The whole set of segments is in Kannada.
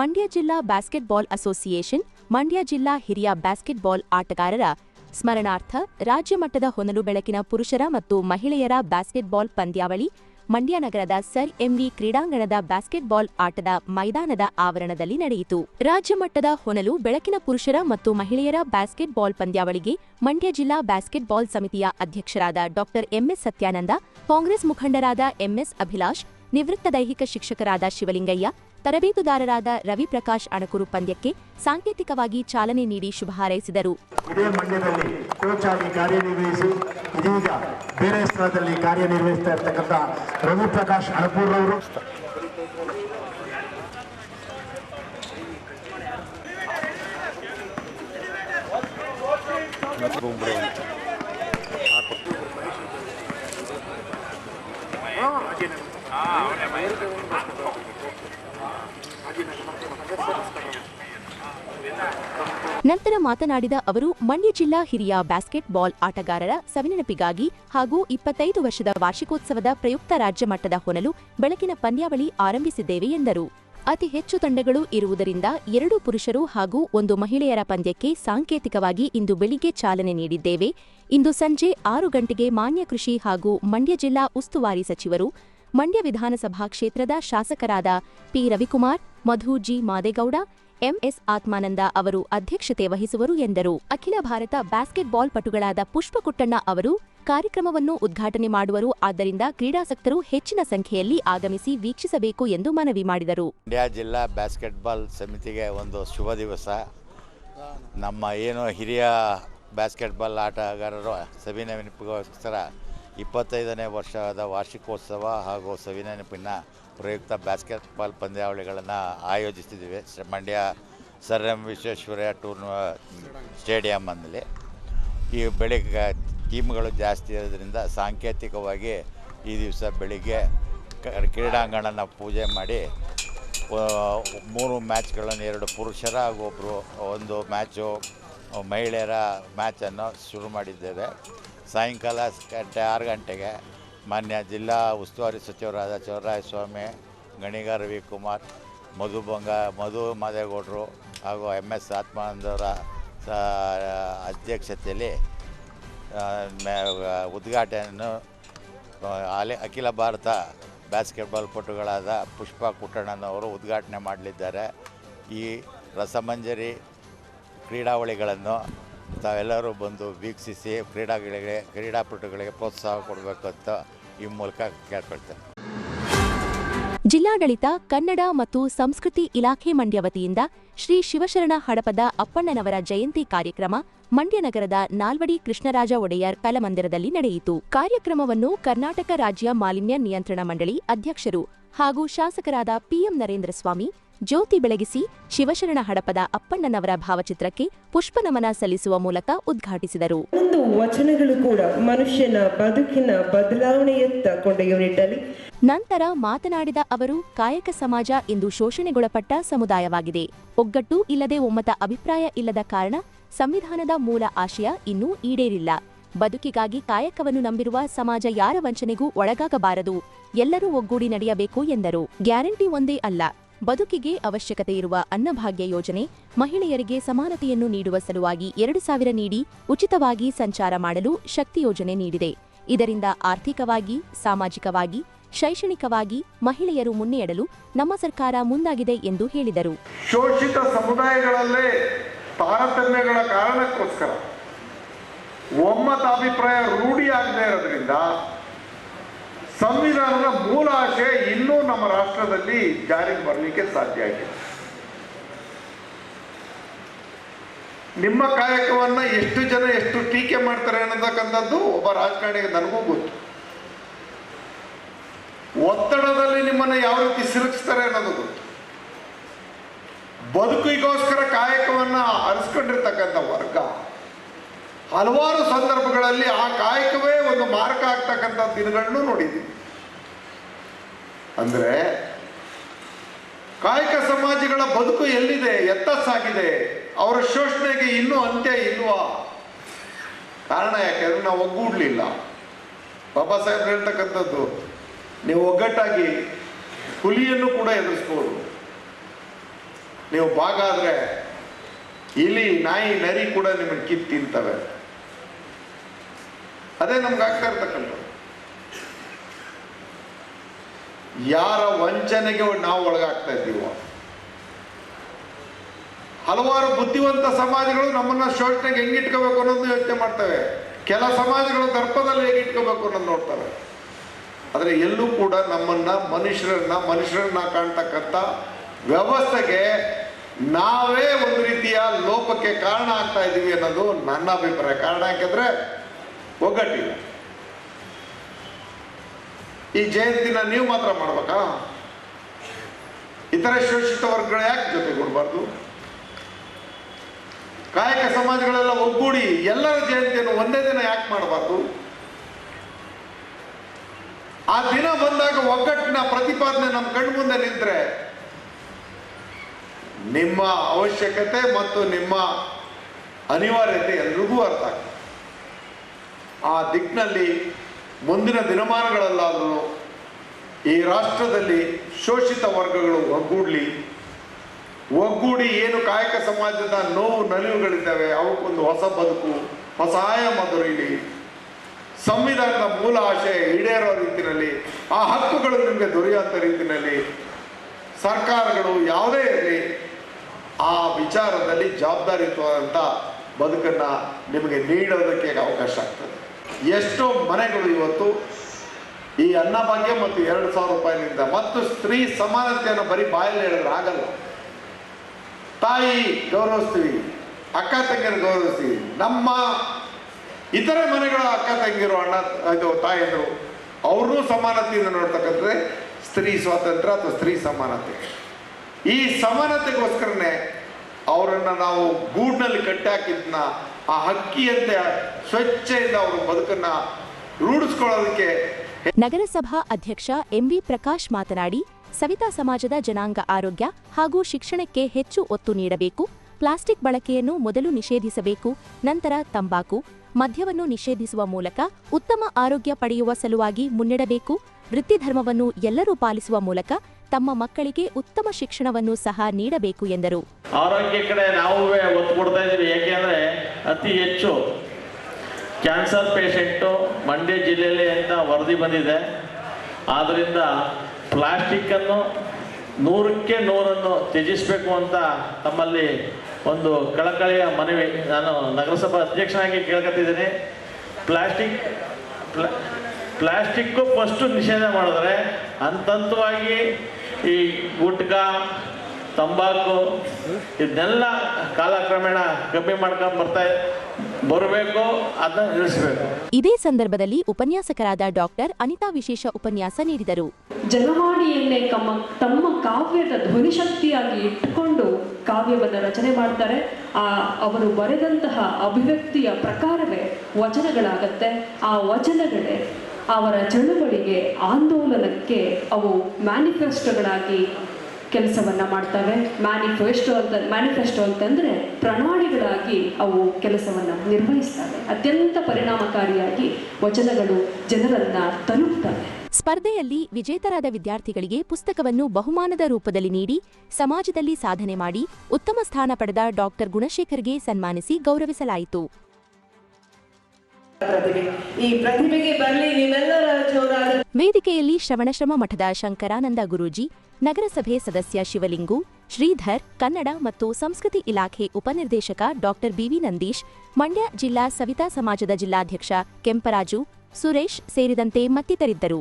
ಮಂಡ್ಯ ಜಿಲ್ಲಾ ಬ್ಯಾಸ್ಕೆಟ್ಬಾಲ್ ಅಸೋಸಿಯೇಷನ್, ಮಂಡ್ಯ ಜಿಲ್ಲಾ ಹಿರಿಯ ಬ್ಯಾಸ್ಕೆಟ್ಬಾಲ್ ಆಟಗಾರರ ಸ್ಮರಣಾರ್ಥ ರಾಜ್ಯ ಮಟ್ಟದ ಹೊನಲು ಬೆಳಕಿನ ಪುರುಷರ ಮತ್ತು ಮಹಿಳೆಯರ ಬ್ಯಾಸ್ಕೆಟ್ಬಾಲ್ ಪಂದ್ಯಾವಳಿ ಮಂಡ್ಯ ನಗರದ ಸರ್ ಎಂವಿ ಕ್ರೀಡಾಂಗಣದ ಬ್ಯಾಸ್ಕೆಟ್ಬಾಲ್ ಆಟದ ಮೈದಾನದ ಆವರಣದಲ್ಲಿ ನಡೆಯಿತು. ರಾಜ್ಯ ಮಟ್ಟದ ಹೊನಲು ಬೆಳಕಿನ ಪುರುಷರ ಮತ್ತು ಮಹಿಳೆಯರ ಬ್ಯಾಸ್ಕೆಟ್ಬಾಲ್ ಪಂದ್ಯಾವಳಿಗೆ ಮಂಡ್ಯ ಜಿಲ್ಲಾ ಬ್ಯಾಸ್ಕೆಟ್ಬಾಲ್ ಸಮಿತಿಯ ಅಧ್ಯಕ್ಷರಾದ ಡಾಕ್ಟರ್ ಎಂಎಸ್ ಸತ್ಯಾನಂದ, ಕಾಂಗ್ರೆಸ್ ಮುಖಂಡರಾದ ಎಂಎಸ್ ಅಭಿಲಾಷ್ ನಿವೃತ್ತ ದೈಹಿಕ ಶಿಕ್ಷಕರಾದ ಶಿವಲಿಂಗಯ್ಯ ತರಬೇತುದಾರರಾದ ರವಿಪ್ರಕಾಶ್ ಅಣಕೂರು ಪಂದ್ಯಕ್ಕೆ ಸಾಂಕೇತಿಕವಾಗಿ ಚಾಲನೆ ನೀಡಿ ಶುಭ ಹಾರೈಸಿದರು. ಇದೇ ಮಂಡ್ಯದಲ್ಲಿ ಕೋಚ್ ಆಗಿ ಕಾರ್ಯನಿರ್ವಹಿಸಿ ಇದೀಗ ಬೇರೆ ಸ್ಥಳದಲ್ಲಿ ಕಾರ್ಯನಿರ್ವಹಿಸ್ತಾ ಇರ್ತಕ್ಕಂಥ ರವಿಪ್ರಕಾಶ್ ಅಣಪೂರ್ ಅವರು ನಂತರ ಮಾತನಾಡಿದ ಅವರು, ಮಂಡ್ಯ ಜಿಲ್ಲಾ ಹಿರಿಯ ಬ್ಯಾಸ್ಕೆಟ್ಬಾಲ್ ಆಟಗಾರರ ಸವಿನೆನಪಿಗಾಗಿ ಹಾಗೂ ಇಪ್ಪತ್ತೈದು ವರ್ಷದ ವಾರ್ಷಿಕೋತ್ಸವದ ಪ್ರಯುಕ್ತ ರಾಜ್ಯ ಮಟ್ಟದ ಹೊನಲು ಬೆಳಕಿನ ಪಂದ್ಯಾವಳಿ ಆರಂಭಿಸಿದ್ದೇವೆ ಎಂದರು. ಅತಿ ಹೆಚ್ಚು ತಂಡಗಳು ಇರುವುದರಿಂದ ಎರಡು ಪುರುಷರು ಹಾಗೂ ಒಂದು ಮಹಿಳೆಯರ ಪಂದ್ಯಕ್ಕೆ ಸಾಂಕೇತಿಕವಾಗಿ ಇಂದು ಬೆಳಿಗ್ಗೆ ಚಾಲನೆ ನೀಡಿದ್ದೇವೆ. ಇಂದು ಸಂಜೆ ಆರು ಗಂಟೆಗೆ ಮಾನ್ಯ ಕೃಷಿ ಹಾಗೂ ಮಂಡ್ಯ ಜಿಲ್ಲಾ ಉಸ್ತುವಾರಿ ಸಚಿವರು ಮಂಡ್ಯ ವಿಧಾನಸಭಾ ಕ್ಷೇತ್ರದ ಶಾಸಕರಾದ P. Ravikumar, Madhu G. Madegowda M S Atmananda ಅವರು ಅಧ್ಯಕ್ಷತೆ ವಹಿಸುವರು ಎಂದರು. ಅಖಿಲ ಭಾರತ ಬ್ಯಾಸ್ಕೆಟ್ಬಾಲ್ ಪಟುಗಳಾದ ಪುಷ್ಪಕುಟ್ಟಣ್ಣ ಅವರು ಕಾರ್ಯಕ್ರಮವನ್ನು ಉದ್ಘಾಟನೆ ಮಾಡುವರು. ಆದ್ದರಿಂದ ಕ್ರೀಡಾಸಕ್ತರು ಹೆಚ್ಚಿನ ಸಂಖ್ಯೆಯಲ್ಲಿ ಆಗಮಿಸಿ ವೀಕ್ಷಿಸಬೇಕು ಎಂದು ಮನವಿ ಮಾಡಿದರು. ಮಂಡ್ಯ ಜಿಲ್ಲಾ ಬ್ಯಾಸ್ಕೆಟ್ಬಾಲ್ ಸಮಿತಿಗೆ ಒಂದು ಶುಭ ದಿವಸ. ನಮ್ಮ ಏನು ಹಿರಿಯ ಬ್ಯಾಸ್ಕೆಟ್ಬಾಲ್ ಆಟಗಾರರು ಸವಿನೆನಪಿಗೋಸ್ಕರ ಇಪ್ಪತ್ತೈದನೇ ವರ್ಷದ ವಾರ್ಷಿಕೋತ್ಸವ ಹಾಗೂ ಸವಿನೆನಪಿನ ಪ್ರಯುಕ್ತ ಬ್ಯಾಸ್ಕೆಟ್ಬಾಲ್ ಪಂದ್ಯಾವಳಿಗಳನ್ನು ಆಯೋಜಿಸಿದ್ದೀವಿ. ಮಂಡ್ಯ ಸರ್ ಎಂ ವಿಶ್ವೇಶ್ವರಯ್ಯ ಟೂರ್ನ ಸ್ಟೇಡಿಯಮ್ಮಲ್ಲಿ ಈ ಬೆಳಿಗ್ಗೆ ಟೀಮ್ಗಳು ಜಾಸ್ತಿ ಇರೋದ್ರಿಂದ ಸಾಂಕೇತಿಕವಾಗಿ ಈ ದಿವಸ ಬೆಳಿಗ್ಗೆ ಕ್ರೀಡಾಂಗಣನ ಪೂಜೆ ಮಾಡಿ ಮೂರು ಮ್ಯಾಚ್ಗಳನ್ನು, ಎರಡು ಪುರುಷರ ಹಾಗೂ ಒಬ್ಬರು ಒಂದು ಮ್ಯಾಚು, ಮಹಿಳೆಯರ ಮ್ಯಾಚನ್ನು ಶುರು ಮಾಡಿದ್ದೇವೆ. ಸಾಯಂಕಾಲ ಗಂಟೆ ಆರು ಗಂಟೆಗೆ ಮಾನ್ಯ ಜಿಲ್ಲಾ ಉಸ್ತುವಾರಿ ಸಚಿವರಾದ ಸ್ವಾಮಿ, ಗಣಿಗ ರವಿಕುಮಾರ್, ಮಧು ಬಂಗ, ಮಧು ಮಾದೇಗೌಡರು ಹಾಗೂ ಎಂ ಎಸ್ ಆತ್ಮಾನಂದವರ ಅಧ್ಯಕ್ಷತೆಯಲ್ಲಿ ಉದ್ಘಾಟನೆಯನ್ನು ಅಲೆ, ಅಖಿಲ ಭಾರತ ಬ್ಯಾಸ್ಕೆಟ್ಬಾಲ್ ಪಟುಗಳಾದ ಪುಷ್ಪ ಕುಟ್ಟಣ್ಣನವರು ಉದ್ಘಾಟನೆ ಮಾಡಲಿದ್ದಾರೆ. ಈ ರಸಮಂಜರಿ ಕ್ರೀಡಾವಳಿಗಳನ್ನು ತಾವೆಲ್ಲರೂ ಬಂದು ವೀಕ್ಷಿಸಿ ಕ್ರೀಡಾಗಳಿಗೆ, ಕ್ರೀಡಾಪಟುಗಳಿಗೆ ಪ್ರೋತ್ಸಾಹ ಕೊಡಬೇಕು ಅಂತ ಈ ಮೂಲಕ ಕೇಳ್ಕೊಳ್ತೇನೆ. ಜಿಲ್ಲಾಡಳಿತ, ಕನ್ನಡ ಮತ್ತು ಸಂಸ್ಕೃತಿ ಇಲಾಖೆ ಮಂಡ್ಯ ವತಿಯಿಂದ ಶ್ರೀ ಶಿವಶರಣ ಹಡಪದ ಅಪ್ಪಣ್ಣನವರ ಜಯಂತಿ ಕಾರ್ಯಕ್ರಮ ಮಂಡ್ಯ ನಗರದ ನಾಲ್ವಡಿ ಕೃಷ್ಣರಾಜ ಒಡೆಯರ್ ಕಲಮಂದಿರದಲ್ಲಿ ನಡೆಯಿತು. ಕಾರ್ಯಕ್ರಮವನ್ನು ಕರ್ನಾಟಕ ರಾಜ್ಯ ಮಾಲಿನ್ಯ ನಿಯಂತ್ರಣ ಮಂಡಳಿ ಅಧ್ಯಕ್ಷರು ಹಾಗೂ ಶಾಸಕರಾದ ಪಿಎಂ ನರೇಂದ್ರ ಸ್ವಾಮಿ ಜ್ಯೋತಿ ಬೆಳಗಿಸಿ ಶಿವಶರಣ ಹಡಪದ ಅಪ್ಪಣ್ಣನವರ ಭಾವಚಿತ್ರಕ್ಕೆ ಪುಷ್ಪನಮನ ಸಲ್ಲಿಸುವ ಮೂಲಕ ಉದ್ಘಾಟಿಸಿದರು. ಒಂದು ವಚನಗಳು ಕೂಡ ಮನುಷ್ಯನ ಬದುಕಿನ ಬದಲಾವಣೆಯತ್ತ ಕೊಂಡೊಯ್ಯುವ ನಂತರ ಮಾತನಾಡಿದ ಅವರು ಕಾಯಕ ಸಮಾಜ ಇಂದು ಶೋಷಣೆಗೊಳಪಟ್ಟ ಸಮುದಾಯವಾಗಿದೆ. ಒಗ್ಗಟ್ಟು ಇಲ್ಲದೆ ಒಮ್ಮತ ಅಭಿಪ್ರಾಯ ಇಲ್ಲದ ಕಾರಣ ಸಂವಿಧಾನದ ಮೂಲ ಆಶಯ ಇನ್ನೂ ಈಡೇರಿಲ್ಲ. ಬದುಕಿಗಾಗಿ ಕಾಯಕವನ್ನು ನಂಬಿರುವ ಸಮಾಜ ಯಾರ ವಂಚನೆಗೂ ಒಳಗಾಗಬಾರದು. ಎಲ್ಲರೂ ಒಗ್ಗೂಡಿ ನಡೆಯಬೇಕು ಎಂದರು. ಗ್ಯಾರಂಟಿ ಒಂದೇ ಅಲ್ಲ. ಬದುಕಿಗೆ ಅವಶ್ಯಕತೆ ಇರುವ ಅನ್ನಭಾಗ್ಯ ಯೋಜನೆ ಮಹಿಳೆಯರಿಗೆ ಸಮಾನತೆಯನ್ನು ನೀಡುವ ಸಲುವಾಗಿ ಎರಡು ಸಾವಿರ ನೀಡಿ ಉಚಿತವಾಗಿ ಸಂಚಾರ ಮಾಡಲು ಶಕ್ತಿ ಯೋಜನೆ ನೀಡಿದೆ. ಇದರಿಂದ ಆರ್ಥಿಕವಾಗಿ, ಸಾಮಾಜಿಕವಾಗಿ, ಶೈಕ್ಷಣಿಕವಾಗಿ ಮಹಿಳೆಯರು ಮುನ್ನಡೆಯಲು ನಮ್ಮ ಸರ್ಕಾರ ಮುಂದಾಗಿದೆ ಎಂದು ಹೇಳಿದರು. ಶೋಷಿತ ಸಮುದಾಯಗಳಲ್ಲೇ ತಾರತಮ್ಯಗಳ ಕಾರಣಕ್ಕೋಸ್ಕರ ಒಮ್ಮತಾಭಿಪ್ರಾಯ ರೂಢಿಯಾಗದೇ ಇರೋದ್ರಿಂದ ಸಂವಿಧಾನದ ಮೂಲ ಆಶಯ ಇನ್ನೂ ನಮ್ಮ ರಾಷ್ಟ್ರದಲ್ಲಿ ಜಾರಿಗೆ ಬರಲಿಕ್ಕೆ ಸಾಧ್ಯ ಆಗಿದೆ. ನಿಮ್ಮ ಕಾಯಕವನ್ನು ಎಷ್ಟು ಜನ ಎಷ್ಟು ಟೀಕೆ ಮಾಡ್ತಾರೆ ಅನ್ನತಕ್ಕಂಥದ್ದು ಒಬ್ಬ ರಾಜಕಾರಣಿಗೆ ನನಗೂ ಗೊತ್ತು. ಒತ್ತಡದಲ್ಲಿ ನಿಮ್ಮನ್ನು ಯಾವ ರೀತಿ ಸಿಲುಕಿಸ್ತಾರೆ ಅನ್ನೋದು ಗೊತ್ತು. ಬದುಕಿಗೋಸ್ಕರ ಕಾಯಕವನ್ನು ಅರಸ್ಕೊಂಡಿರ್ತಕ್ಕಂಥ ವರ್ಗ ಹಲವಾರು ಸಂದರ್ಭಗಳಲ್ಲಿ ಆ ಕಾಯಕವೇ ಒಂದು ಮಾರ್ಗ ಆಗ್ತಕ್ಕಂಥ ದಿನಗಳನ್ನು ನೋಡಿದ್ದೀವಿ ಅಂದ್ರೆ ಕಾಯಕ ಸಮಾಜಗಳ ಬದುಕು ಎಲ್ಲಿದೆ? ಎತ್ತ ಸಾಗಿದೆ ಅವರ ಶೋಷಣೆಗೆ ಇನ್ನೂ ಅಂತ್ಯ ಇಲ್ವಾ? ಕಾರಣ ಯಾಕೆಂದ್ರೆ ನಾವು ಒಗ್ಗೂಡ್ಲಿಲ್ಲ. ಬಾಬಾ ಸಾಹೇಬ್ ಹೇಳ್ತಕ್ಕಂಥದ್ದು, ನೀವು ಒಗ್ಗಟ್ಟಾಗಿ ಹುಲಿಯನ್ನು ಕೂಡ ಎದುರಿಸ್ಬೋದು. ನೀವು ಭಾಗ ಆದರೆ ಇಲಿ, ನಾಯಿ, ನರಿ ಕೂಡ ನಿಮಗೆ ಕಿತ್ತು ತಿಂತವೆ. ಅದೇ ನಮ್ಗೆ ಆಗ್ತಾ ಇರ್ತಕ್ಕಂಥ ಯಾರ ವಂಚನೆಗೆ ನಾವು ಒಳಗಾಗ್ತಾ ಇದ್ದೀವೋ. ಹಲವಾರು ಬುದ್ಧಿವಂತ ಸಮಾಜಗಳು ನಮ್ಮನ್ನ ಶೋಷಣೆಗೆ ಹೆಂಗಿಟ್ಕೋಬೇಕು ಅನ್ನೋದು ಯೋಚನೆ ಮಾಡ್ತವೆ. ಕೆಲ ಸಮಾಜಗಳು ದರ್ಪದಲ್ಲಿ ಹೇಗೆ ಇಟ್ಕೋಬೇಕು ಅನ್ನೋದು ನೋಡ್ತವೆ. ಆದರೆ ಎಲ್ಲೂ ಕೂಡ ನಮ್ಮನ್ನ ಮನುಷ್ಯರನ್ನ ಮನುಷ್ಯರನ್ನ ಕಾಣ್ತಕ್ಕಂಥ ವ್ಯವಸ್ಥೆಗೆ ನಾವೇ ಒಂದು ರೀತಿಯ ಲೋಪಕ್ಕೆ ಕಾರಣ ಆಗ್ತಾ ಇದ್ದೀವಿ ಅನ್ನೋದು ನನ್ನ ಅಭಿಪ್ರಾಯ. ಕಾರಣ ಯಾಕೆಂದ್ರೆ ಒಗ್ಗಟ್ಟಿಲ್ಲ ಈ ಜಯಂತಿನ ನೀವು ಮಾತ್ರ ಮಾಡ್ಬೇಕಾ? ಇತರ ಶೋಷಿತ ವರ್ಗಗಳು ಯಾಕೆ ಜೊತೆಗೂಡಬಾರ್ದು? ಕಾಯಕ ಸಮಾಜಗಳೆಲ್ಲ ಒಗ್ಗೂಡಿ ಎಲ್ಲರ ಜಯಂತಿಯನ್ನು ಒಂದೇ ದಿನ ಯಾಕೆ ಮಾಡಬಾರ್ದು? ಆ ದಿನ ಬಂದಾಗ ಒಗ್ಗಟ್ಟಿನ ಪ್ರತಿಪಾದನೆ ನಮ್ಮ ಕಣ್ಣು ಮುಂದೆ ನಿಂತರೆ ನಿಮ್ಮ ಅವಶ್ಯಕತೆ ಮತ್ತು ನಿಮ್ಮ ಅನಿವಾರ್ಯತೆ ಎಲ್ರಿಗೂ ಅರ್ಥ ಆಗ್ತದೆ. ಆ ದಿಕ್ಕಿನಲ್ಲಿ ಮುಂದಿನ ದಿನಮಾನಗಳಲ್ಲಾದರೂ ಈ ರಾಷ್ಟ್ರದಲ್ಲಿ ಶೋಷಿತ ವರ್ಗಗಳು ಒಗ್ಗೂಡಲಿ. ಒಗ್ಗೂಡಿ ಏನು ಕಾಯಕ ಸಮಾಜದ ನೋವು ನಲಿವುಗಳಿದ್ದಾವೆ, ಅವಕ್ಕೊಂದು ಹೊಸ ಬದುಕು, ಹೊಸ ಆಯಾಮ ದೊರೆಯಲಿ ಸಂವಿಧಾನದ ಮೂಲ ಆಶಯ ಈಡೇರೋ ರೀತಿಯಲ್ಲಿ ಆ ಹಕ್ಕುಗಳು ನಿಮಗೆ ದೊರೆಯುವಂಥ ರೀತಿಯಲ್ಲಿ ಸರ್ಕಾರಗಳು ಯಾವುದೇ ಇರಲಿ, ಆ ವಿಚಾರದಲ್ಲಿ ಜವಾಬ್ದಾರಿಯುತವಾದಂಥ ಬದುಕನ್ನು ನಿಮಗೆ ನೀಡೋದಕ್ಕೆ ಅವಕಾಶ ಆಗ್ತದೆ. ಎಷ್ಟೋ ಮನೆಗಳು ಇವತ್ತು ಈ ಅನ್ನಭಾಗ್ಯ ಮತ್ತು ಎರಡು ಸಾವಿರ ರೂಪಾಯಿನಿಂದ ಮತ್ತು ಸ್ತ್ರೀ ಸಮಾನತೆಯನ್ನು ಬರೀ ಬಾಯಲ್ಲಿ ಹೇಳಿದ್ರೆ ಆಗಲ್ಲ. ತಾಯಿ ಗೌರವಿಸ್ತೀವಿ, ಅಕ್ಕ ತಂಗಿಯರು ಗೌರವಿಸ್ತೀವಿ, ನಮ್ಮ ಇತರ ಮನೆಗಳ ಅಕ್ಕ ತಂಗಿರು ಅಣ್ಣ, ಇದು ತಾಯಿಯರು ಅವ್ರನ್ನೂ ಸಮಾನತೆಯಿಂದ ನೋಡ್ತಕ್ಕಂಥದ್ದೇ ಸ್ತ್ರೀ ಸ್ವಾತಂತ್ರ್ಯ ಅಥವಾ ಸ್ತ್ರೀ ಸಮಾನತೆ. ಈ ಸಮಾನತೆಗೋಸ್ಕರನೇ ಅವರನ್ನು ನಾವು ಗೂಡಿನಲ್ಲಿ ಕಟ್ಟಾಕಿದ್ನ ಆ ಹಕ್ಕಿಯಂತೆ ಸ್ವಚ್ಛೆಯಿಂದ ಅವರು ಬದುಕನ್ನ ರೂಢಿಸ್ಕೊಳ್ಳೋದಕ್ಕೆ ನಗರಸಭಾ ಅಧ್ಯಕ್ಷ ಎಂವಿ ಪ್ರಕಾಶ್ ಮಾತನಾಡಿ, ಸವಿತಾ ಸಮಾಜದ ಜನಾಂಗ ಆರೋಗ್ಯ ಹಾಗೂ ಶಿಕ್ಷಣಕ್ಕೆ ಹೆಚ್ಚು ಒತ್ತು ನೀಡಬೇಕು, ಪ್ಲಾಸ್ಟಿಕ್ ಬಳಕೆಯನ್ನು ಮೊದಲು ನಿಷೇಧಿಸಬೇಕು, ನಂತರ ತಂಬಾಕು, ಮದ್ಯವನ್ನು ನಿಷೇಧಿಸುವ ಮೂಲಕ ಉತ್ತಮ ಆರೋಗ್ಯ ಪಡೆಯುವ ಸಲುವಾಗಿ ಮುನ್ನಡೆಬೇಕು, ವೃತ್ತಿಧರ್ಮವನ್ನು ಎಲ್ಲರೂ ಪಾಲಿಸುವ ಮೂಲಕ ತಮ್ಮ ಮಕ್ಕಳಿಗೆ ಉತ್ತಮ ಶಿಕ್ಷಣವನ್ನು ಸಹ ನೀಡಬೇಕು ಎಂದರು. ಆರೋಗ್ಯ ಕಡೆ ನಾವು ಒತ್ತು ಕೊಡ್ತಾ ಇದ್ದೀವಿ. ಏಕೆಂದರೆ ಅತಿ ಹೆಚ್ಚು ಕ್ಯಾನ್ಸರ್ ಪೇಷಂಟು ಮಂಡ್ಯ ಜಿಲ್ಲೆಯಲ್ಲಿ ಅಂತ ವರದಿ ಬಂದಿದೆ. ಆದ್ದರಿಂದ ಪ್ಲಾಸ್ಟಿಕ್ಕನ್ನು ನೂರಕ್ಕೆ ನೂರನ್ನು ತ್ಯಜಿಸಬೇಕು ಅಂತ ತಮ್ಮಲ್ಲಿ ಒಂದು ಕಳಕಳಿಯ ಮನವಿ ನಾನು ನಗರಸಭಾ ಅಧ್ಯಕ್ಷನಾಗಿ ಕೇಳ್ಕೊತಿದ್ದೀನಿ ಪ್ಲಾಸ್ಟಿಕ್, ಪ್ಲಾ, ಪ್ಲಾಸ್ಟಿಕ್ಕು ಫಸ್ಟು ನಿಷೇಧ ಮಾಡಿದ್ರೆ ಹಂತವಾಗಿ ಈ ಗುಟ್ಕ ತಂಬಾಕು ಇದನ್ನೆಲ್ಲ ಕಾಲಕ್ರಮೇಣ ಕಮ್ಮಿ ಮಾಡ್ಕೊಂಡು ಬರ್ತಾ ಬರಬೇಕು ಅದನ್ನ ನಿಲ್ಲಿಸಬೇಕು. ಇದೇ ಸಂದರ್ಭದಲ್ಲಿ ಉಪನ್ಯಾಸಕರಾದ ಡಾಕ್ಟರ್ ಅನಿತಾ ವಿಶೇಷ ಉಪನ್ಯಾಸ ನೀಡಿದರು. ಜನವಾಣಿಯನ್ನೇ ತಮ್ಮ ತಮ್ಮ ಕಾವ್ಯದ ಧ್ವನಿಶಕ್ತಿಯಾಗಿ ಇಟ್ಟುಕೊಂಡು ಕಾವ್ಯವನ್ನು ರಚನೆ ಮಾಡ್ತಾರೆ. ಆ ಅವರು ಬರೆದಂತಹ ಅಭಿವ್ಯಕ್ತಿಯ ಪ್ರಕಾರವೇ ವಚನಗಳಾಗತ್ತೆ. ಆ ವಚನಗಳೇ ಅವರ ಚಳುವಳಿಗೆ ಆಂದೋಲನಕ್ಕೆ ಅವು ಮ್ಯಾನಿಫೆಸ್ಟೋಗಳಾಗಿ ಕೆಲಸವನ್ನು ಮಾಡ್ತವೆ. ಮ್ಯಾನಿಫೆಸ್ಟೋ ಅಂತ, ಮ್ಯಾನಿಫೆಸ್ಟೋ ಅಂತಂದರೆ ಪ್ರಣಾಳಿಗಳಾಗಿ ಅವು ಕೆಲಸವನ್ನು ನಿರ್ವಹಿಸ್ತವೆ. ಅತ್ಯಂತ ಪರಿಣಾಮಕಾರಿಯಾಗಿ ವಚನಗಳು ಜನರನ್ನು ತಲುಪ್ತವೆ. ಸ್ಪರ್ಧೆಯಲ್ಲಿ ವಿಜೇತರಾದ ವಿದ್ಯಾರ್ಥಿಗಳಿಗೆ ಪುಸ್ತಕವನ್ನು ಬಹುಮಾನದ ರೂಪದಲ್ಲಿ ನೀಡಿ, ಸಮಾಜದಲ್ಲಿ ಸಾಧನೆ ಮಾಡಿ, ಉತ್ತಮ ಸ್ಥಾನ ಪಡೆದ ಡಾಕ್ಟರ್ ಗುಣಶೇಖರ್ಗೆ ಸನ್ಮಾನಿಸಿ ಗೌರವಿಸಲಾಯಿತು. ವೇದಿಕೆಯಲ್ಲಿ ಶ್ರವಣಶ್ರಮ ಮಠದ ಶಂಕರಾನಂದ ಗುರೂಜಿ, ನಗರಸಭೆ ಸದಸ್ಯ ಶಿವಲಿಂಗು, ಶ್ರೀಧರ್, ಕನ್ನಡ ಮತ್ತು ಸಂಸ್ಕೃತಿ ಇಲಾಖೆ ಉಪನಿರ್ದೇಶಕ ಡಾಕ್ಟರ್ ಬಿವಿ ನಂದೀಶ್, ಮಂಡ್ಯ ಜಿಲ್ಲಾ ಸವಿತಾ ಸಮಾಜದ ಜಿಲ್ಲಾಧ್ಯಕ್ಷ ಕೆಂಪರಾಜು, ಸುರೇಶ್ ಸೇರಿದಂತೆ ಮತ್ತಿತರಿದ್ದರು.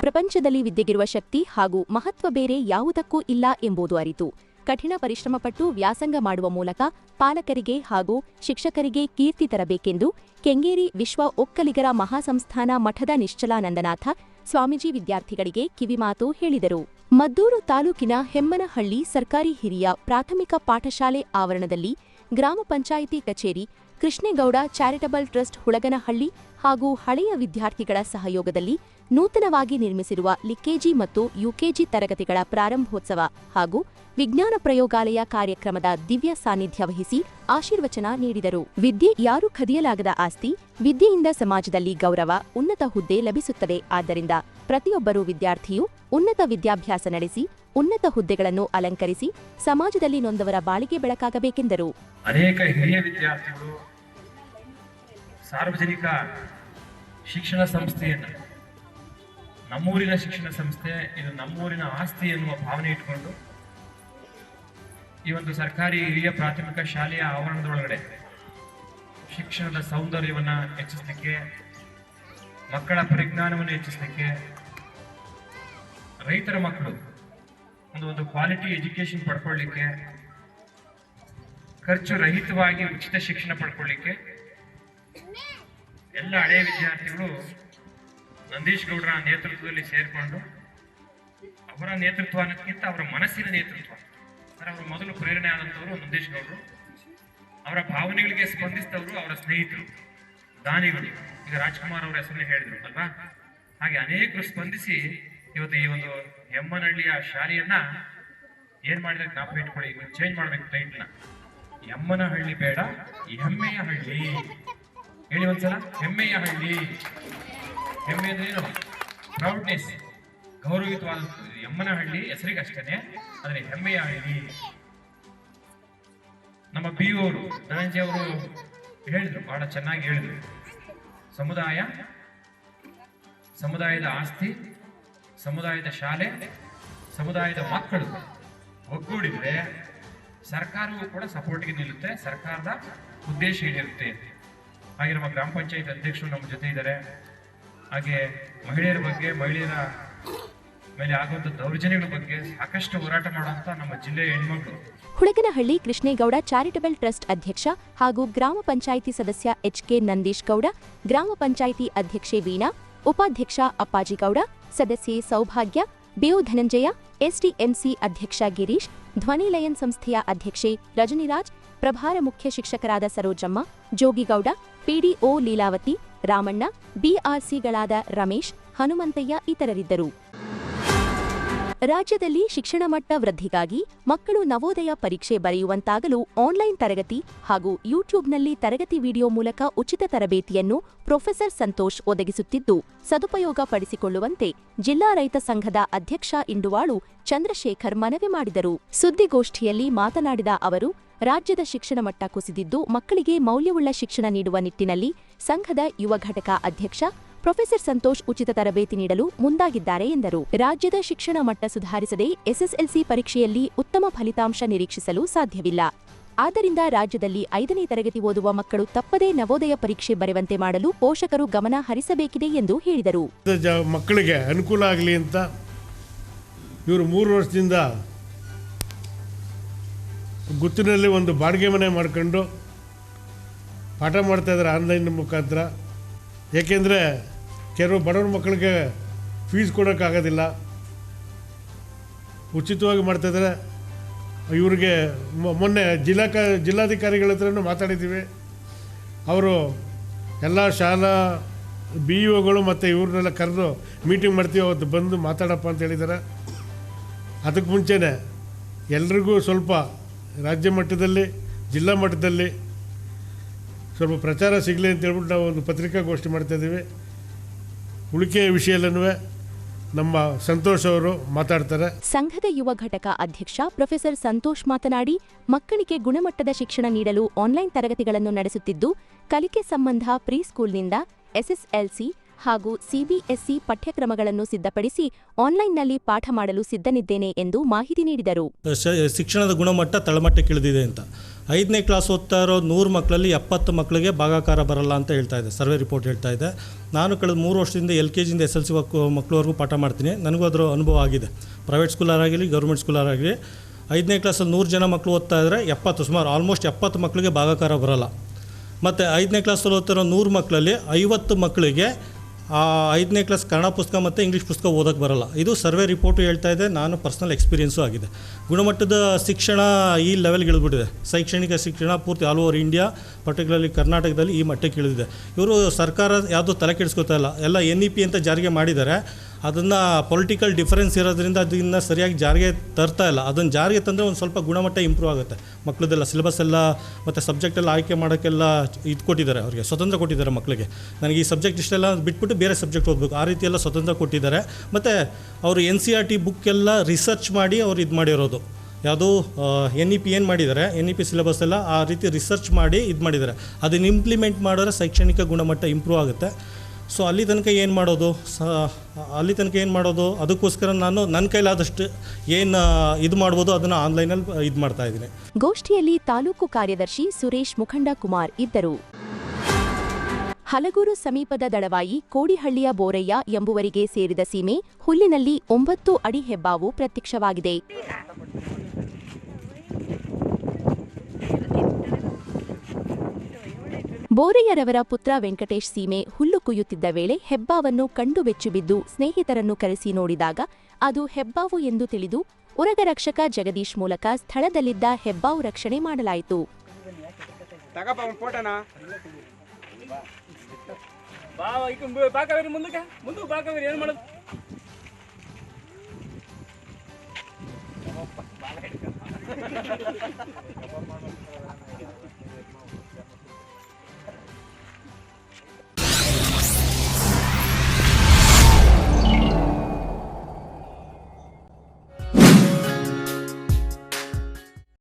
ಪ್ರಪಂಚದಲ್ಲಿ ವಿದ್ಯೆಗಿರುವ ಶಕ್ತಿ ಹಾಗೂ ಮಹತ್ವ ಬೇರೆ ಯಾವುದಕ್ಕೂ ಇಲ್ಲ ಎಂಬುದು ಅರಿತು. ಕಠಿಣ ಪರಿಶ್ರಮಪಟ್ಟು ವ್ಯಾಸಂಗ ಮಾಡುವ ಮೂಲಕ ಪಾಲಕರಿಗೆ ಹಾಗೂ ಶಿಕ್ಷಕರಿಗೆ ಕೀರ್ತಿ ತರಬೇಕೆಂದು ಕೆಂಗೇರಿ ವಿಶ್ವ ಒಕ್ಕಲಿಗರ ಮಹಾಸಂಸ್ಥಾನ ಮಠದ ನಿಶ್ಚಲಾನಂದನಾಥ ಸ್ವಾಮೀಜಿ ವಿದ್ಯಾರ್ಥಿಗಳಿಗೆ ಕಿವಿಮಾತು ಹೇಳಿದರು. ಮದ್ದೂರು ತಾಲೂಕಿನ ಹೆಮ್ಮನಹಳ್ಳಿ ಸರ್ಕಾರಿ ಹಿರಿಯ ಪ್ರಾಥಮಿಕ ಪಾಠಶಾಲೆ ಆವರಣದಲ್ಲಿ ಗ್ರಾಮ ಪಂಚಾಯಿತಿ ಕಚೇರಿ ಕೃಷ್ಣೇಗೌಡ ಚಾರಿಟಬಲ್ ಟ್ರಸ್ಟ್ ಹುಳಗನಹಳ್ಳಿ ಹಾಗೂ ಹಳೆಯ ವಿದ್ಯಾರ್ಥಿಗಳ ಸಹಯೋಗದಲ್ಲಿ ನೂತನವಾಗಿ ನಿರ್ಮಿಸಿರುವ ಲಿಕೆಜಿ ಮತ್ತು ಯುಕೆಜಿ ತರಗತಿಗಳ ಪ್ರಾರಂಭೋತ್ಸವ ಹಾಗೂ ವಿಜ್ಞಾನ ಪ್ರಯೋಗಾಲಯ ಕಾರ್ಯಕ್ರಮದ ದಿವ್ಯ ಸಾನ್ನಿಧ್ಯ ವಹಿಸಿ ಆಶೀರ್ವಚನ ನೀಡಿದರು. ವಿದ್ಯೆ ಯಾರು ಕದಿಯಲಾಗದ ಆಸ್ತಿ, ವಿದ್ಯೆಯಿಂದ ಸಮಾಜದಲ್ಲಿ ಗೌರವ, ಉನ್ನತ ಹುದ್ದೆ ಲಭಿಸುತ್ತದೆ. ಆದ್ದರಿಂದ ಪ್ರತಿಯೊಬ್ಬರೂ ವಿದ್ಯಾರ್ಥಿಯು ಉನ್ನತ ವಿದ್ಯಾಭ್ಯಾಸ ನಡೆಸಿ, ಉನ್ನತ ಹುದ್ದೆಗಳನ್ನು ಅಲಂಕರಿಸಿ, ಸಮಾಜದಲ್ಲಿ ನೊಂದವರ ಬಾಳಿಗೆ ಬೆಳಕಾಗಬೇಕೆಂದರು. ಅನೇಕ ಹಿರಿಯ ವಿದ್ಯಾರ್ಥಿಗಳು ಸಾರ್ವಜನಿಕ ಶಿಕ್ಷಣ ಸಂಸ್ಥೆಯನ್ನು, ನಮ್ಮೂರಿನ ಶಿಕ್ಷಣ ಸಂಸ್ಥೆ, ಇದು ನಮ್ಮೂರಿನ ಆಸ್ತಿ ಎನ್ನುವ ಭಾವನೆ ಇಟ್ಕೊಂಡು ಈ ಒಂದು ಸರ್ಕಾರಿ ಹಿರಿಯ ಪ್ರಾಥಮಿಕ ಶಾಲೆಯ ಆವರಣದೊಳಗಡೆ ಶಿಕ್ಷಣದ ಸೌಂದರ್ಯವನ್ನು ಹೆಚ್ಚಿಸಲಿಕ್ಕೆ, ಮಕ್ಕಳ ಪರಿಜ್ಞಾನವನ್ನು ಹೆಚ್ಚಿಸಲಿಕ್ಕೆ ರೈತರ ಮಕ್ಕಳು ಒಂದು ಒಂದು ಕ್ವಾಲಿಟಿ ಎಜುಕೇಶನ್ ಪಡ್ಕೊಳ್ಳಿಕ್ಕೆ, ಖರ್ಚು ರಹಿತವಾಗಿ ಉಚಿತ ಶಿಕ್ಷಣ ಪಡ್ಕೊಳ್ಳಿಕ್ಕೆ ಎಲ್ಲ ಹಳೆಯ ವಿದ್ಯಾರ್ಥಿಗಳು ನಂದೀಶ್ ಗೌಡರ ನೇತೃತ್ವದಲ್ಲಿ ಸೇರಿಕೊಂಡು ಅವರ ನೇತೃತ್ವ ಅನ್ನೋದಕ್ಕಿಂತ ಅವರ ಮನಸ್ಸಿನ ನೇತೃತ್ವ, ಅಂದರೆ ಅವರು ಮೊದಲು ಪ್ರೇರಣೆ ಆದಂಥವರು ನಂದೀಶ್ ಗೌಡರು, ಅವರ ಭಾವನೆಗಳಿಗೆ ಸ್ಪಂದಿಸಿದವರು ಅವರ ಸ್ನೇಹಿತರು, ದಾನಿಗಳು. ಈಗ ರಾಜ್ಕುಮಾರ್ ಅವರ ಹೆಸರನ್ನ ಹೇಳಿದರು, ಅಲ್ವಾ? ಹಾಗೆ ಅನೇಕರು ಸ್ಪಂದಿಸಿ ಇವತ್ತು ಈ ಒಂದು ಎಮ್ಮನಹಳ್ಳಿಯ ಶಾಲೆಯನ್ನ ಏನ್ ಮಾಡಿದ್ರೆ ಜ್ಞಾಪಕ ಇಟ್ಕೊಳ್ಳಿ ಚೇಂಜ್ ಮಾಡ್ಬೇಕು ಟೈಟ್ನ ಎಮ್ಮನಹಳ್ಳಿ ಬೇಡ ಹೆಮ್ಮೆಯ ಹಳ್ಳಿ. ಹೇಳಿ ಒಂದ್ಸಲ. ಹೆಮ್ಮೆಯ ಹಳ್ಳಿ. ಹೆಮ್ಮೆ ಅಂದ್ರೆ ಏನು? ಪ್ರೌಡ್ನೆಸ್ ಗೌರವಿತವಾದ ಎಮ್ಮನಹಳ್ಳಿ ಹೆಸರಿಗೆ ಅಷ್ಟೇನೆ ಆದ್ರೆ ಹೆಮ್ಮೆಯ ಹಳ್ಳಿ. ನಮ್ಮ ಬಿ ಅವರು, ಧನಂಜಯ ಅವರು ಹೇಳಿದ್ರು, ಬಹಳ ಚೆನ್ನಾಗಿ ಹೇಳಿದ್ರು. ಸಮುದಾಯ, ಸಮುದಾಯದ ಆಸ್ತಿ, ಸಮುದಾಯದ ಶಾಲೆ, ಸಮುದಾಯದ ಮಕ್ಕಳು ಒಗ್ಗೂಡಿದ್ರೆ ಸರ್ಕಾರವೂ ಕೂಡ ಸಪೋರ್ಟ್ಗೆ ನಿಲ್ಲುತ್ತೆ. ಸರ್ಕಾರದ ಉದ್ದೇಶ ಈಡೇರುತ್ತೆ ಹಾಗೆ ನಮ್ಮ ಗ್ರಾಮ ಪಂಚಾಯತ್ ಅಧ್ಯಕ್ಷರು ನಮ್ಮ ಜೊತೆ ಇದ್ದಾರೆ. ಹಾಗೆ ಮಹಿಳೆಯರ ಬಗ್ಗೆ, ಮಹಿಳೆಯರ ಮೇಲೆ ಆಗುವಂಥ ದೌರ್ಜನ್ಯಗಳ ಬಗ್ಗೆ ಸಾಕಷ್ಟು ಹೋರಾಟ ಮಾಡುವಂಥ ನಮ್ಮ ಜಿಲ್ಲೆಯ ಹೆಣ್ಮಕ್ಳು. ಹುಳಗನಹಳ್ಳಿ ಕೃಷ್ಣೇಗೌಡ ಚಾರಿಟಬಲ್ ಟ್ರಸ್ಟ್ ಅಧ್ಯಕ್ಷ ಹಾಗೂ ಗ್ರಾಮ ಪಂಚಾಯಿತಿ ಸದಸ್ಯ ಎಚ್ ಕೆ ನಂದೀಶ್ ಗೌಡ ಗ್ರಾಮ ಪಂಚಾಯಿತಿ ಅಧ್ಯಕ್ಷೆ ವೀಣಾ, ಉಪಾಧ್ಯಕ್ಷ ಅಪ್ಪಾಜಿಗೌಡ, ಸದಸ್ಯೆ ಸೌಭಾಗ್ಯ ಬಿಒ ಧನಂಜಯ ಎಸ್ಡಿಎಂಸಿ ಅಧ್ಯಕ್ಷ ಗಿರೀಶ್, ಧ್ವನಿ ಲಯನ್ ಸಂಸ್ಥೆಯ ಅಧ್ಯಕ್ಷೆ ರಜನಿರಾಜ್, ಪ್ರಭಾರ ಮುಖ್ಯ ಶಿಕ್ಷಕರಾದ ಸರೋಜಮ್ಮ, ಜೋಗಿಗೌಡ ಪಿಡಿಒ ಲೀಲಾವತಿ, ರಾಮಣ್ಣ, ಬಿಆರ್ಸಿಗಳಾದ ರಮೇಶ್, ಹನುಮಂತಯ್ಯ ಇತರರಿದ್ದರು. ರಾಜ್ಯದಲ್ಲಿ ಶಿಕ್ಷಣ ಮಟ್ಟ ವೃದ್ಧಿಗಾಗಿ ಮಕ್ಕಳು ನವೋದಯ ಪರೀಕ್ಷೆ ಬರೆಯುವಂತಾಗಲು ಆನ್ಲೈನ್ ತರಗತಿ ಹಾಗೂ ಯೂಟ್ಯೂಬ್ನಲ್ಲಿ ತರಗತಿ ವಿಡಿಯೋ ಮೂಲಕ ಉಚಿತ ತರಬೇತಿಯನ್ನು ಪ್ರೊಫೆಸರ್ ಸಂತೋಷ್ ಒದಗಿಸುತ್ತಿದ್ದು ಸದುಪಯೋಗ ಪಡಿಸಿಕೊಳ್ಳುವಂತೆ ಜಿಲ್ಲಾ ರೈತ ಸಂಘದ ಅಧ್ಯಕ್ಷ ಇಂಡುವಾಳು ಚಂದ್ರಶೇಖರ್ ಮನವಿ ಮಾಡಿದರು. ಸುದ್ದಿಗೋಷ್ಠಿಯಲ್ಲಿ ಮಾತನಾಡಿದ ಅವರು ರಾಜ್ಯದ ಶಿಕ್ಷಣ ಮಟ್ಟ ಕುಸಿದಿದ್ದು ಮಕ್ಕಳಿಗೆ ಮೌಲ್ಯವುಳ್ಳ ಶಿಕ್ಷಣ ನೀಡುವ ನಿಟ್ಟಿನಲ್ಲಿ ಸಂಘದ ಯುವ ಘಟಕ ಅಧ್ಯಕ್ಷ ಪ್ರೊಫೆಸರ್ ಸಂತೋಷ್ ಉಚಿತ ತರಬೇತಿ ನೀಡಲು ಮುಂದಾಗಿದ್ದಾರೆ ಎಂದರು. ರಾಜ್ಯದ ಶಿಕ್ಷಣ ಮಟ್ಟ ಸುಧಾರಿಸದೆ ಎಸ್ಎಸ್ಎಲ್ಸಿ ಪರೀಕ್ಷೆಯಲ್ಲಿ ಉತ್ತಮ ಫಲಿತಾಂಶ ನಿರೀಕ್ಷಿಸಲು ಸಾಧ್ಯವಿಲ್ಲ. ಆದ್ದರಿಂದ ರಾಜ್ಯದಲ್ಲಿ ಐದನೇ ತರಗತಿ ಓದುವ ಮಕ್ಕಳು ತಪ್ಪದೇ ನವೋದಯ ಪರೀಕ್ಷೆ ಬರೆಯುವಂತೆ ಮಾಡಲು ಪೋಷಕರು ಗಮನ ಹರಿಸಬೇಕಿದೆ ಎಂದು ಹೇಳಿದರು. ಮಕ್ಕಳಿಗೆ ಅನುಕೂಲ ಆಗಲಿ ಅಂತ ಇವರು ಮೂರು ವರ್ಷದಿಂದ ಗುತ್ತಿನಲ್ಲಿ ಒಂದು ಬಾಡಿಗೆ ಮನೆ ಮಾಡ್ಕೊಂಡು ಪಾಠ ಮಾಡ್ತಾಯಿದ್ದಾರೆ ಆನ್ಲೈನ್ ಮುಖಾಂತರ. ಏಕೆಂದರೆ ಕೆಲವು ಬಡವ್ರ ಮಕ್ಕಳಿಗೆ ಫೀಸ್ ಕೊಡೋಕ್ಕಾಗೋದಿಲ್ಲ ಉಚಿತವಾಗಿ ಮಾಡ್ತಾಯಿದ್ದಾರೆ ಇವ್ರಿಗೆ ಮೊನ್ನೆ ಜಿಲ್ಲಾ ಕ, ಜಿಲ್ಲಾಧಿಕಾರಿಗಳ ಹತ್ರನೂ ಮಾತಾಡಿದ್ದೀವಿ. ಅವರು ಎಲ್ಲ ಶಾಲಾ ಬಿ ಇ ಒಗಳು ಮತ್ತು ಇವ್ರನ್ನೆಲ್ಲ ಕರೆದು ಮೀಟಿಂಗ್ ಮಾಡ್ತೀವಿ, ಅವತ್ತು ಬಂದು ಮಾತಾಡಪ್ಪ ಅಂತ ಹೇಳಿದ್ದಾರೆ. ಅದಕ್ಕೆ ಮುಂಚೆನೇ ಎಲ್ರಿಗೂ ಸ್ವಲ್ಪ ರಾಜ್ಯ ಮಟ್ಟದಲ್ಲಿ, ಜಿಲ್ಲಾ ಮಟ್ಟದಲ್ಲಿ ಸ್ವಲ್ಪ ಪ್ರಚಾರ ಸಿಗಲಿ ಅಂತ ಹೇಳ್ಬಿಟ್ಟು ನಾವು ಒಂದು ಪತ್ರಿಕಾಗೋಷ್ಠಿ ಮಾಡ್ತಾಯಿದ್ದೀವಿ ಉಳಿಕೆ ವಿಷಯಲ್ಲೂ ನಮ್ಮ ಸಂತೋಷ್ ಅವರು ಮಾತಾಡ್ತಾರೆ. ಸಂಘದ ಯುವ ಘಟಕ ಅಧ್ಯಕ್ಷ ಪ್ರೊಫೆಸರ್ ಸಂತೋಷ್ ಮಾತನಾಡಿ, ಮಕ್ಕಳಿಗೆ ಗುಣಮಟ್ಟದ ಶಿಕ್ಷಣ ನೀಡಲು ಆನ್ಲೈನ್ ತರಗತಿಗಳನ್ನು ನಡೆಸುತ್ತಿದ್ದು, ಕಲಿಕೆ ಸಂಬಂಧ ಪ್ರೀ ಸ್ಕೂಲ್ನಿಂದ ಎಸ್ಎಸ್ಎಲ್ಸಿ ಹಾಗೂ ಸಿಬಿಎಸ್ಇ ಪಠ್ಯಕ್ರಮಗಳನ್ನು ಸಿದ್ಧಪಡಿಸಿ ಆನ್ಲೈನ್ನಲ್ಲಿ ಪಾಠ ಮಾಡಲು ಸಿದ್ಧನಿದ್ದೇನೆ ಎಂದು ಮಾಹಿತಿ ನೀಡಿದರು. ಶಿಕ್ಷಣದ ಗುಣಮಟ್ಟ ತಳಮಟ್ಟಕ್ಕೆ ಇಳಿದಿದೆ ಅಂತ. ಐದನೇ ಕ್ಲಾಸ್ ಓದ್ತಾ ಇರೋ ನೂರು ಮಕ್ಕಳಲ್ಲಿ ಎಪ್ಪತ್ತು ಮಕ್ಕಳಿಗೆ ಭಾಗಾಕಾರ ಬರಲ್ಲ ಅಂತ ಹೇಳ್ತಾ ಇದೆ. ಸರ್ವೆ ರಿಪೋರ್ಟ್ ಹೇಳ್ತಾ ಇದೆ. ನಾನು ಕಳೆದ ಮೂರು ವರ್ಷದಿಂದ ಎಲ್ ಕೆ ಜಿಯಿಂದ ಎಸ್ ಎಲ್ ಸಿ ಮಕ್ಕಳವರೆಗೂ ಪಾಠ ಮಾಡ್ತೀನಿ. ನನಗೂ ಅದರ ಅನುಭವ ಆಗಿದೆ. ಪ್ರೈವೇಟ್ ಸ್ಕೂಲರಾಗಲಿ ಗೌರ್ಮೆಂಟ್ ಸ್ಕೂಲರಾಗಲಿ ಐದನೇ ಕ್ಲಾಸಲ್ಲಿ ನೂರು ಜನ ಮಕ್ಕಳು ಓದ್ತಾ ಇದ್ದರೆ ಎಪ್ಪತ್ತು, ಸುಮಾರು ಆಲ್ಮೋಸ್ಟ್ ಎಪ್ಪತ್ತು ಮಕ್ಕಳಿಗೆ ಭಾಗಾಕಾರ ಬರಲ್ಲ. ಮತ್ತು ಐದನೇ ಕ್ಲಾಸಲ್ಲಿ ಓದ್ತಿರೋ ನೂರು ಮಕ್ಕಳಲ್ಲಿ ಐವತ್ತು ಮಕ್ಕಳಿಗೆ ಐದನೇ ಕ್ಲಾಸ್ ಕನ್ನಡ ಪುಸ್ತಕ ಮತ್ತು ಇಂಗ್ಲೀಷ್ ಪುಸ್ತಕ ಓದೋಕ್ಕೆ ಬರಲ್ಲ. ಇದು ಸರ್ವೆ ರಿಪೋರ್ಟು ಹೇಳ್ತಾ ಇದೆ. ನಾನು ಪರ್ಸ್ನಲ್ ಎಕ್ಸ್ಪೀರಿಯೆನ್ಸು ಆಗಿದೆ. ಗುಣಮಟ್ಟದ ಶಿಕ್ಷಣ ಈ ಲೆವೆಲ್ಗೆ ಇಳಿದ್ಬಿಟ್ಟಿದೆ ಶೈಕ್ಷಣಿಕ ಶಿಕ್ಷಣ ಪೂರ್ತಿ ಆಲ್ ಓವರ್ ಇಂಡಿಯಾ ಪರ್ಟಿಕ್ಯುಲರ್ಲಿ ಕರ್ನಾಟಕದಲ್ಲಿ ಈ ಮಟ್ಟಕ್ಕೆ ಇಳಿದಿದೆ. ಇವರು ಸರ್ಕಾರ ಯಾವುದೂ ತಲೆ ಕೆಡಿಸ್ಕೊತಾ ಇಲ್ಲ. ಎಲ್ಲ ಎನ್ ಇ ಪಿ ಅಂತ ಜಾರಿಗೆ ಮಾಡಿದ್ದಾರೆ. ಅದನ್ನು ಪೊಲಿಟಿಕಲ್ ಡಿಫರೆನ್ಸ್ ಇರೋದ್ರಿಂದ ಅದನ್ನ ಸರಿಯಾಗಿ ಜಾರಿಗೆ ತರ್ತಾ ಇಲ್ಲ. ಅದನ್ನು ಜಾರಿಗೆ ತಂದರೆ ಒಂದು ಸ್ವಲ್ಪ ಗುಣಮಟ್ಟ ಇಂಪ್ರೂವ್ ಆಗುತ್ತೆ. ಮಕ್ಕಳದೆಲ್ಲ ಸಿಲೆಬಸ್ ಎಲ್ಲ ಮತ್ತು ಸಬ್ಜೆಕ್ಟ್ ಎಲ್ಲ ಆಯ್ಕೆ ಮಾಡೋಕ್ಕೆಲ್ಲ ಇದು ಕೊಟ್ಟಿದ್ದಾರೆ ಅವರಿಗೆ, ಸ್ವತಂತ್ರ ಕೊಟ್ಟಿದ್ದಾರೆ ಮಕ್ಕಳಿಗೆ ನನಗೆ ಈ ಸಬ್ಜೆಕ್ಟ್ ಇಷ್ಟೆಲ್ಲ ಬಿಟ್ಬಿಟ್ಟು ಬೇರೆ ಸಬ್ಜೆಕ್ಟ್ ಓದಬೇಕು. ಆ ರೀತಿ ಎಲ್ಲ ಸ್ವತಂತ್ರ ಕೊಟ್ಟಿದ್ದಾರೆ. ಮತ್ತು ಅವರು N C R T book ಎಲ್ಲ ರಿಸರ್ಚ್ ಮಾಡಿ ಅವ್ರು ಇದು ಮಾಡಿರೋದು. ಯಾವುದು ಎನ್ ಇ ಪಿ ಏನು ಮಾಡಿದ್ದಾರೆ ಎನ್ ಇ ಪಿ ಸಿಲೆಬಸ್ ಎಲ್ಲ ಆ ರೀತಿ ರಿಸರ್ಚ್ ಮಾಡಿ ಇದು ಮಾಡಿದ್ದಾರೆ. ಅದನ್ನು ಇಂಪ್ಲಿಮೆಂಟ್ ಮಾಡಿದ್ರೆ ಶೈಕ್ಷಣಿಕ ಗುಣಮಟ್ಟ ಇಂಪ್ರೂವ್ ಆಗುತ್ತೆ. ಸೊ ಅಲ್ಲಿ ತನಕ ಏನು ಮಾಡೋದು? ಸ, ಅಲ್ಲಿ ತನಕ ಏನು ಮಾಡೋದು? ಅದಕ್ಕೋಸ್ಕರ ನಾನು ನನ್ನ ಕೈಲಾದಷ್ಟು ಏನು ಇದು ಮಾಡ್ಬೋದು ಅದನ್ನು ಆನ್ಲೈನಲ್ಲಿ ಇದು ಮಾಡ್ತಾ ಇದ್ದೀನಿ. ಗೋಷ್ಠಿಯಲ್ಲಿ ತಾಲೂಕು ಕಾರ್ಯದರ್ಶಿ ಸುರೇಶ್ ಮುಖಂಡ ಕುಮಾರ್ ಇದ್ದರು. ಹಲಗೂರು ಸಮೀಪದ ದಳವಾಯಿ ಕೋಡಿಹಳ್ಳಿಯ ಬೋರಯ್ಯ ಎಂಬುವರಿಗೆ ಸೇರಿದ ಸೀಮೆ ಹುಲ್ಲಿನಲ್ಲಿ ಒಂಬತ್ತು ಅಡಿ ಹೆಬ್ಬಾವು ಪ್ರತ್ಯಕ್ಷವಾಗಿದೆ. ಬೋರೆಯರವರ ಪುತ್ರ ವೆಂಕಟೇಶ್ ಸೀಮೆ ಹುಲ್ಲು ಕುಯ್ಯುತ್ತಿದ್ದ ವೇಳೆ ಹೆಬ್ಬಾವನ್ನು ಕಂಡು ಬೆಚ್ಚುಬಿದ್ದು ಸ್ನೇಹಿತರನ್ನು ಕರೆಸಿ ನೋಡಿದಾಗ ಅದು ಹೆಬ್ಬಾವು ಎಂದು ತಿಳಿದು ಉರಗ ರಕ್ಷಕ ಜಗದೀಶ್ ಮೂಲಕ ಸ್ಥಳದಲ್ಲಿದ್ದ ಹೆಬ್ಬಾವು ರಕ್ಷಣೆ ಮಾಡಲಾಯಿತು.